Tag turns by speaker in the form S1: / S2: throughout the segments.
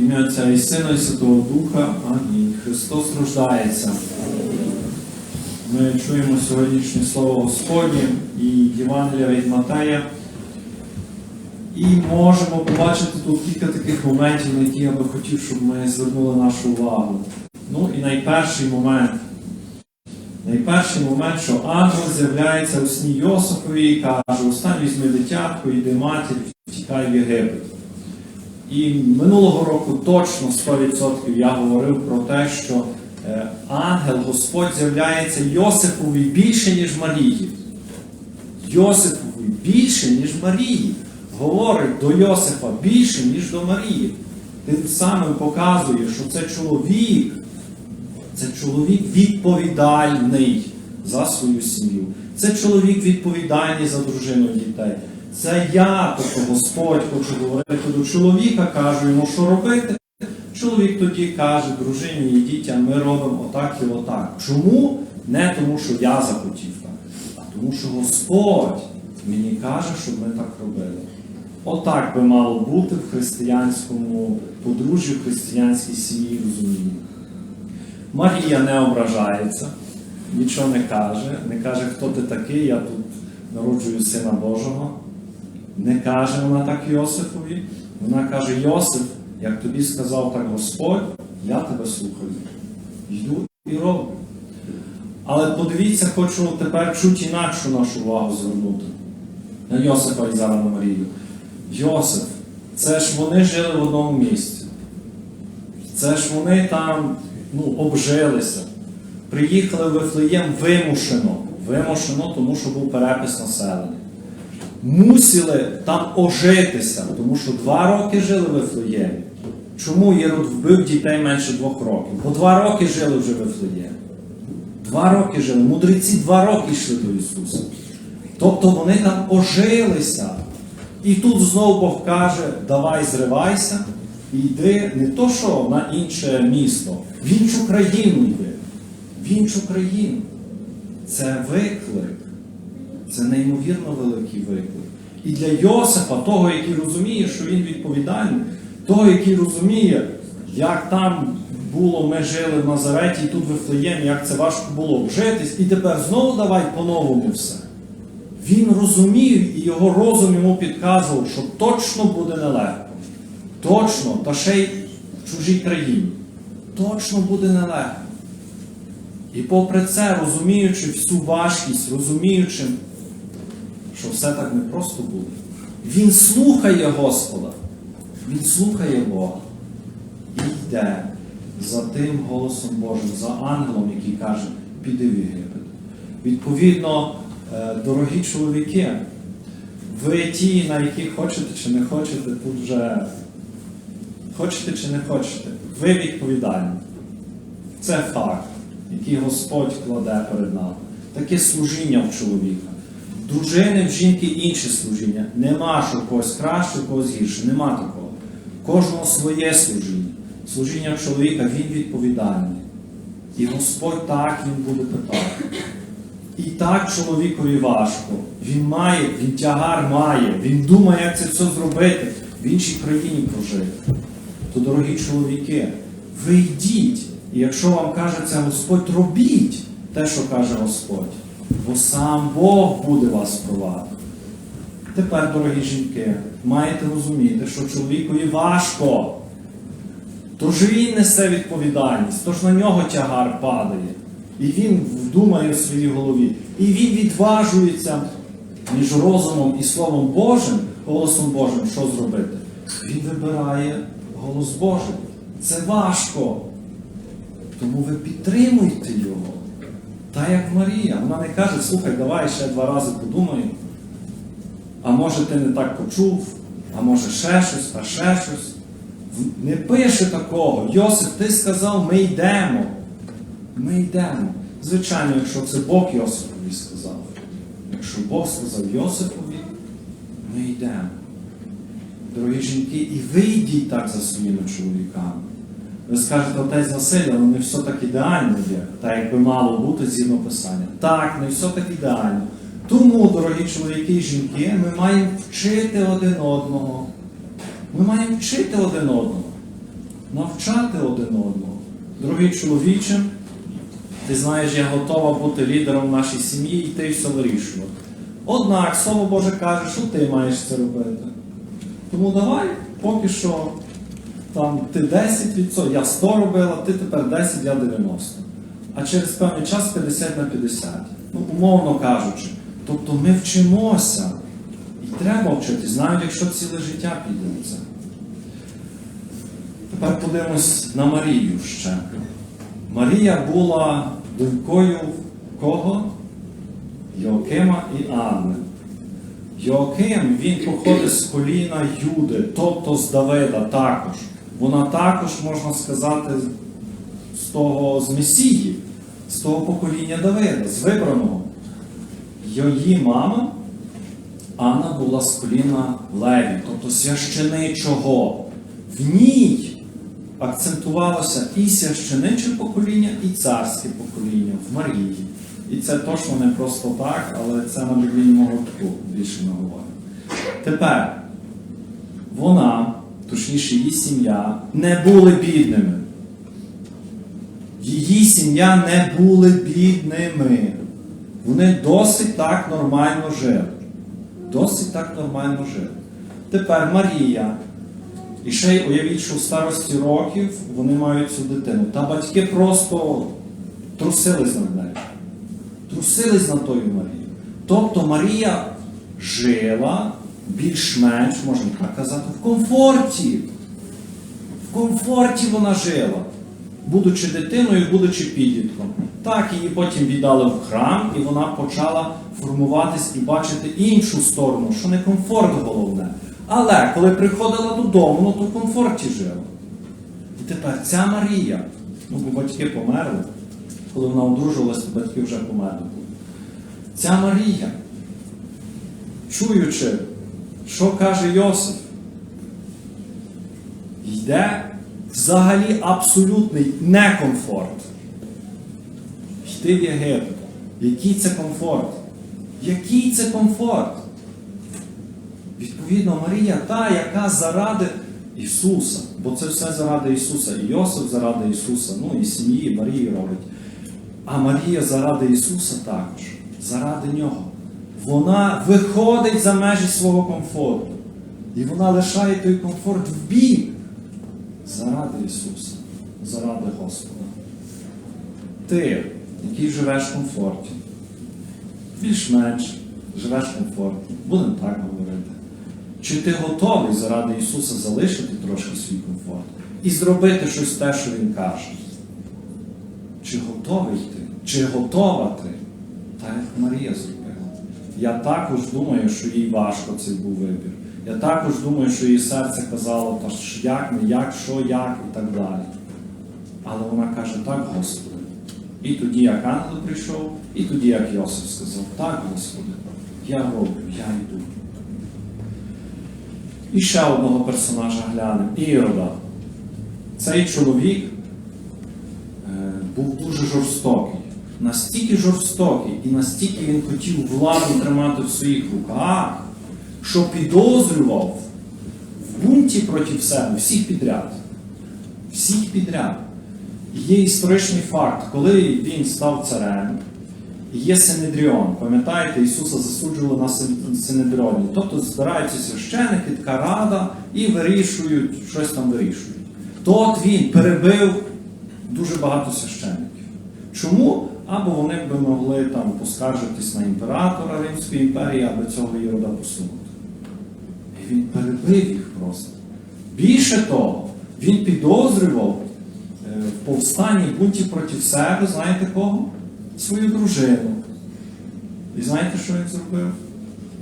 S1: Ім'я Отця і Сина і Святого Духа. Амінь. Христос рождається. Ми чуємо сьогоднішнє Слово Господнє і Євангелія від Матея. І можемо побачити тут кілька таких моментів, на які я би хотів, щоб ми звернули нашу увагу. Ну і найперший момент. Найперший момент, що ангел з'являється у сні Йосипові і каже, устань візьми дитятко, йди матір, втікай в Єгипет. І минулого року точно 100% я говорив про те, що е, ангел Господь з'являється Йосипові більше, ніж Марії. Йосипові більше, ніж Марії. Говорить до Йосифа більше, ніж до Марії. Тим самим показує, що це чоловік, це чоловік відповідальний за свою сім'ю. Це чоловік відповідальний за дружину дітей. Це я, тобто Господь хоче говорити до чоловіка, кажу йому, що робити. Чоловік тоді каже дружині і дітям, ми робимо отак і отак. Чому? Не тому, що я захотів так, а тому, що Господь мені каже, щоб ми так робили. Отак би мало бути в християнському подружжі, в християнській сім'ї розумінні. Марія не ображається, нічого не каже, не каже, хто ти такий, я тут народжую Сина Божого. Не каже вона так Йосифові. Вона каже, Йосиф, як тобі сказав так Господь, я тебе слухаю. Йду і роблю. Але подивіться, хочу тепер чуть інакшу нашу увагу звернути. На Йосифа і зараз на Марію. Йосиф, це ж вони жили в одному місці. Це ж вони там ну, обжилися. Приїхали в Вифлеєм вимушено. Вимушено, тому що був перепис населення. Мусили там ожитися, тому що два роки жили в Вифлеємі. Чому Єрод вбив дітей менше двох років? Бо два роки жили вже в Вифлеємі. Два роки жили. Мудреці два роки йшли до Ісуса. Тобто вони там ожилися. І тут знову Бог каже, давай зривайся і йди не то, що на інше місто, в іншу країну йди. В іншу країну. Це виклик. Це неймовірно великий виклик. І для Йосифа, того, який розуміє, що він відповідальний, того, який розуміє, як там було, ми жили в Назареті, і тут в Вифлеємі, як це важко було вжитись, і тепер знову давай по-новому все. Він розумів, і його розум йому підказував, що точно буде нелегко. Точно, та ще й в чужій країні. Точно буде нелегко. І попри це, розуміючи всю важкість, розуміючи, що все так не просто буде, він слухає Господа, він слухає Бога і йде за тим голосом Божим, за ангелом, який каже, піди в Єгипет. Відповідно, е, дорогі чоловіки, ви ті, на яких хочете чи не хочете, тут вже хочете чи не хочете, ви відповідальні. Це факт, який Господь кладе перед нами. Таке служіння в чоловіка. Дружини в жінки інше служіння. Нема що когось краще, когось гірше. Нема такого. Кожного своє служіння. Служіння чоловіка він відповідальний. І Господь так він буде питати. І так чоловікові важко. Він має, він тягар має, він думає, як це все зробити, в іншій країні прожити. То, дорогі чоловіки, ви йдіть. І якщо вам каже це Господь, робіть те, що каже Господь. Бо сам Бог буде вас провадити. Тепер, дорогі жінки, маєте розуміти, що чоловікові важко. Тож він несе відповідальність, тож на нього тягар падає. І він думає в своїй голові. І він відважується між розумом і Словом Божим, голосом Божим, що зробити? Він вибирає голос Божий. Це важко. Тому ви підтримуйте його. Та як Марія. Вона не каже, слухай, давай ще два рази подумай. А може ти не так почув, а може ще щось, а ще щось. Не пише такого. Йосип, ти сказав, ми йдемо. Ми йдемо. Звичайно, якщо це Бог Йосипові сказав. Якщо Бог сказав Йосипові, ми йдемо. Дорогі жінки, і ви йдіть так за своїми чоловіками. Ви скажете, отець Василь, але не все так ідеально є, так як би мало бути згідно Писання. Так, не все так ідеально. Тому, дорогі чоловіки і жінки, ми маємо вчити один одного. Ми маємо вчити один одного. навчати один одного. Дорогий чоловіче, ти знаєш, я готова бути лідером нашій сім'ї і ти все вирішувати. Однак, Слово Боже каже, що ти маєш це робити. Тому давай поки що там ти 10%, я 100 робила, ти тепер 10, я 90. А через певний час 50 на 50. Ну, умовно кажучи. Тобто ми вчимося. І треба вчитись, навіть якщо ціле життя піде це. Тепер подивимось на Марію ще. Марія була донькою кого? Йоакима і Анни. Йоаким, він походить з коліна Юди, тобто з Давида також. Вона також, можна сказати, з того з Месії, з того покоління Давида, з вибраного. Її мама Анна була з коліна Леві, тобто священичого. В ній акцентувалося і священиче покоління, і царське покоління в Марії. І це точно не просто так, але це на біблійному гуртку більше не говорить. Тепер вона, точніше її сім'я, не були бідними. Її сім'я не були бідними. Вони досить так нормально жили. Досить так нормально жили. Тепер Марія. І ще й уявіть, що в старості років вони мають цю дитину. Та батьки просто трусились над нею. Трусились над тою Марією. Тобто Марія жила більш-менш, можна так казати, в комфорті. В комфорті вона жила, будучи дитиною, будучи підлітком. Так, її потім віддали в храм, і вона почала формуватись і бачити іншу сторону, що не комфорт головне. Але коли приходила додому, ну то в комфорті жила. І тепер ця Марія, ну бо батьки померли, коли вона одружувалася, то батьки вже померли. Ця Марія, чуючи, що каже Йосиф, йде взагалі абсолютний некомфорт. Йти в Єгипет. Який це комфорт? Який це комфорт? Відповідно, Марія та, яка заради Ісуса, бо це все заради Ісуса. І Йосиф заради Ісуса, ну і сім'ї Марії робить. А Марія заради Ісуса також, заради Нього. Вона виходить за межі свого комфорту. І вона лишає той комфорт в бік заради Ісуса, заради Господа. Ти, який живеш в комфорті, більш-менш живеш в комфорті, будемо так говорити. Чи ти готовий заради Ісуса залишити трошки свій комфорт і зробити щось те, що Він каже? Чи готовий ти? Чи готова ти? Так як Марія зробила. Я також думаю, що їй важко цей був вибір. Я також думаю, що її серце казало, та ж як, не як, що, як і так далі. Але вона каже, так, Господи. І тоді, як ангел прийшов, і тоді, як Йосиф сказав, так, Господи, я роблю, я йду. І ще одного персонажа глянемо, Ірода. Цей чоловік е, був дуже жорстокий. Настільки жорстокий і настільки він хотів владу тримати в своїх руках, що підозрював в бунті проти себе всіх підряд. Всіх підряд. Є історичний факт, коли він став царем, є Синедріон. Пам'ятаєте, Ісуса засуджували на Син- Синедріоні. Тобто збираються священики, така рада і вирішують, щось там вирішують. То от він перебив дуже багато священиків. Чому? Або вони б могли там поскаржитись на імператора Римської імперії, аби цього Ірода посунути. І він перебив їх просто. Більше того, він підозрював е, в повстанні бунті проти себе, знаєте кого? Свою дружину. І знаєте, що він зробив?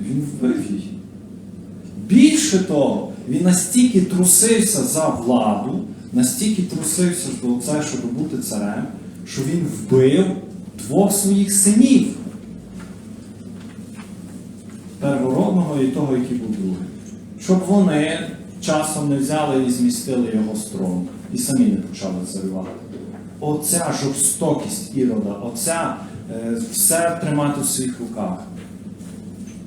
S1: Він вбив її. Більше того, він настільки трусився за владу, настільки трусився щоб бути царем, що він вбив двох своїх синів. Первородного і того, який був другий. Щоб вони часом не взяли і змістили його з трону. І самі не почали царювати. Оця жорстокість ірода, оця е, все тримати в своїх руках.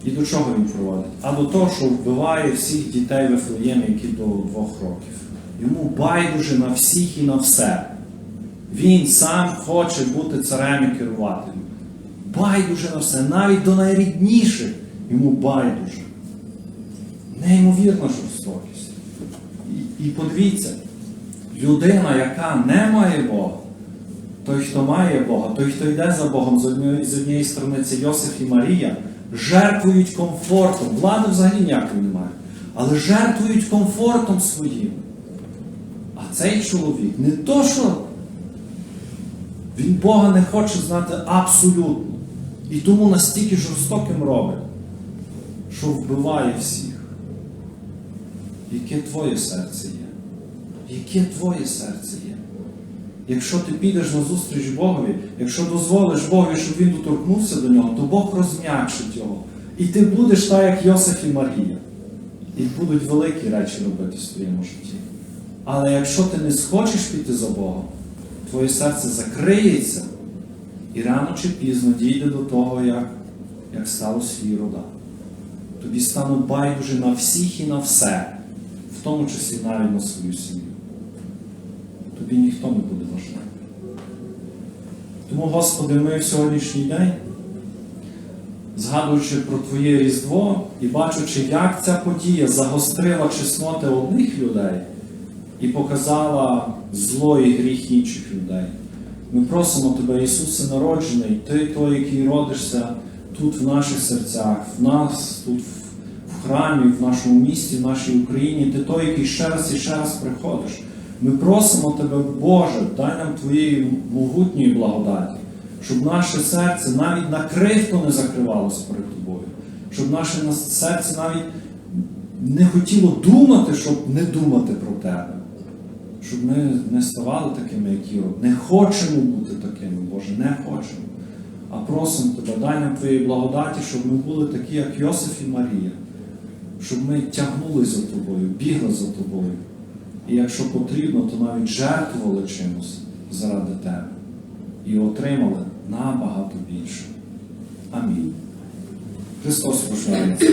S1: І до чого він проводить? А до того, що вбиває всіх дітей Вифлеємі, які до двох років. Йому байдуже на всіх і на все. Він сам хоче бути царем і керувателем. Байдуже на все, навіть до найрідніших йому байдуже. Неймовірна жорстокість. І, і подивіться, людина, яка не має Бога, той, хто має Бога, той, хто йде за Богом, з однієї, з однієї сторони це Йосиф і Марія, жертвують комфортом. Влади взагалі ніякої немає. Але жертвують комфортом своїм. А цей чоловік не то, що він Бога не хоче знати абсолютно. І тому настільки жорстоким робить, що вбиває всіх. Яке твоє серце є? Яке твоє серце є? Якщо ти підеш на зустріч Богові, якщо дозволиш Богові, щоб він доторкнувся до нього, то Бог розм'якшить його. І ти будеш так, як Йосиф і Марія. І будуть великі речі робити в своєму житті. Але якщо ти не схочеш піти за Богом, твоє серце закриється і рано чи пізно дійде до того, як, як сталося Ірода. Тобі стануть байдуже на всіх і на все, в тому числі навіть на свою сім'ю. Тобі ніхто не буде важливий. Тому, Господи, ми в сьогоднішній день, згадуючи про Твоє Різдво і бачучи, як ця подія загострила чесноти одних людей і показала зло і гріх інших людей. Ми просимо Тебе, Ісусе народжений, Ти той, який родишся тут в наших серцях, в нас, тут в храмі, в нашому місті, в нашій Україні, Ти той, який ще раз і ще раз приходиш. Ми просимо Тебе, Боже, дай нам Твоєї могутньої благодаті, щоб наше серце навіть на крихту не закривалося перед Тобою, щоб наше серце навіть не хотіло думати, щоб не думати про Тебе. Щоб ми не ставали такими, як Ірод. Не хочемо бути такими, Боже, не хочемо. А просимо Тебе, дай нам Твоєї благодаті, щоб ми були такі, як Йосиф і Марія, щоб ми тягнули за Тобою, бігли за Тобою. І якщо потрібно, то навіть жертвували чимось заради Тебе і отримали набагато більше. Амінь. Христос пошається.